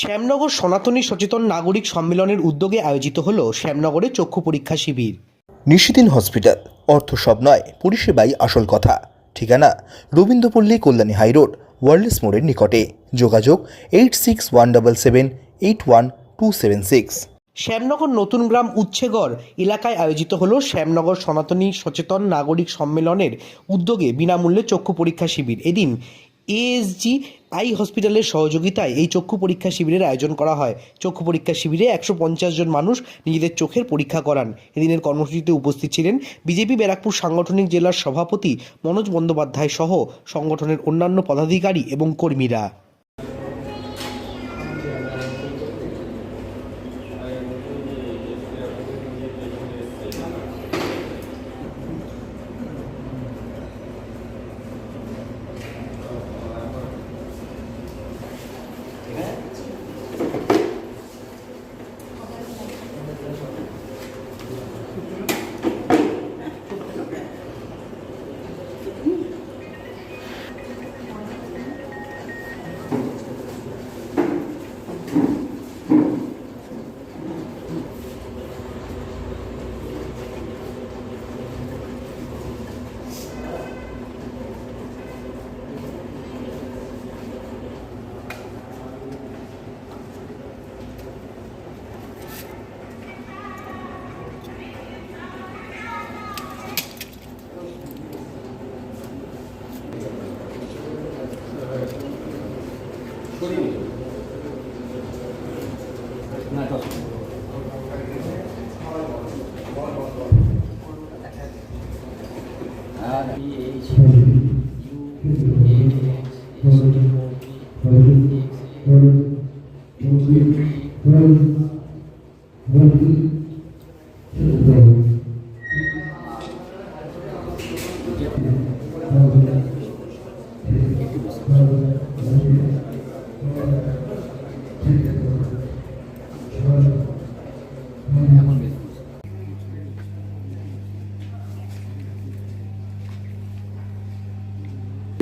শ্যামনগর সনাতনী সচেতন নাগরিক সম্মেলনের উদ্যোগে আয়োজিত হল শ্যামনগরে চক্ষু পরীক্ষা শিবির। নিশিদিন হসপিটাল অর্থ সব নয় পরিষেবাই আসল কথা। ঠিকানা রবীন্দ্রপল্লী কল্যাণী হাইরোড ওয়ার্ল্ডস মোড়ের নিকটে। যোগাযোগ eight six one double seven eight one two seven six. Shyamnagar নতুন গ্রাম উচ্ছেগড় এলাকায় আয়োজিত হল শ্যামনগর সনাতনী সচেতন নাগরিক সম্মেলনের উদ্যোগে বিনামূল্যে চক্ষু পরীক্ষা শিবির। এদিন এএসজি আই হসপিটালের সহযোগিতায় এই চক্ষু পরীক্ষা শিবিরের আয়োজন করা হয়। চক্ষু পরীক্ষা শিবিরে একশো পঞ্চাশ জন মানুষ নিজেদের চোখের পরীক্ষা করান। এদিনের কর্মসূচিতে উপস্থিত ছিলেন বিজেপি, ব্যারাকপুর সাংগঠনিক জেলার সভাপতি মনোজ বন্দ্যোপাধ্যায় সহ সংগঠনের অন্যান্য পদাধিকারী এবং কর্মীরা। Corinthians. 앉아서. 아, 이 H, U, A, X, H, O, B, X, A, O, B, Thank you.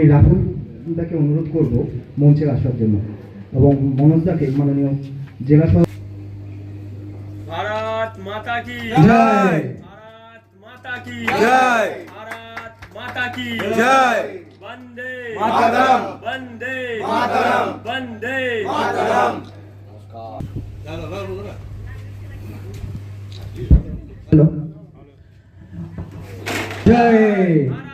Rahul দাকে অনুরোধ করব মঞ্চে আসার জন্য। এবং মনোজ দাকে মাননীয় জেলা সহ ভারত মাতা কি জয়। ভারত মাতা কি জয়। ভারত মাতা কি জয়। বন্দে মাতরম। বন্দে মাতরম। বন্দে মাতরম। হ্যালো। জয়।